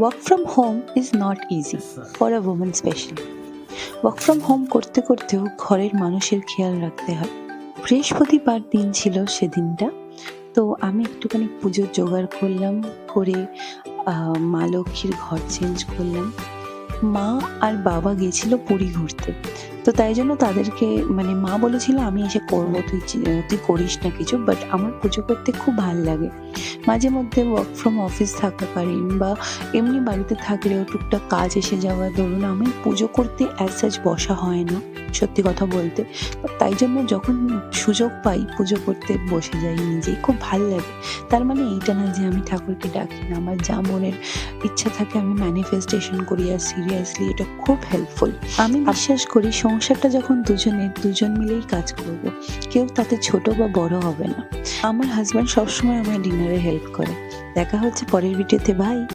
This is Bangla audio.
Work from home is not easy for a women special work from home করতে করতেও ঘরের মানুষের খেয়াল রাখতে হয়। বৃহস্পতিবার দিন ছিল সেদিনটা। তো আমি একটুখানি পুজোর জোগাড় করলাম, করে মা লক্ষ্মীর ঘর চেঞ্জ করলাম। মা আর বাবা গেছিল পুরী ঘুরতে। তো তাই জন্য তাদেরকে মানে মা বলেছিল আমি এসে করব তুই তুই করিস না কিছু বাট আমার পুজো করতে খুব ভালো লাগে। মাঝে মধ্যে ওয়ার্ক ফ্রম অফিস থাকাকালীন বা এমনি বাড়িতে থাকলেও টুকটাক কাজ এসে যাওয়া ধরুন আমি পুজো করতে অ্যাজ সাচ বসা হয় না সত্যি কথা বলতে। তাই জন্য যখন সুযোগ পাই পুজো করতে বসে যাই নিজেই খুব ভালো লাগে। তার মানে এইটা না যে আমি ঠাকুরকে ডাকি না আমার যা মনের ইচ্ছা থাকে আমি ম্যানিফেস্টেশন করি আর সিরিয়াসলি এটা খুব হেল্পফুল আমি বিশ্বাস করি সংসারটা যখন দুজনে, দুজন মিলেই কাজ করব, কেউ তাতে ছোট বা বড় হবে না। আমার হাজব্যান্ড সবসময় আমার ডিনারে হেল্প করে। দেখা হচ্ছে পরের ভিডিওতে ভাই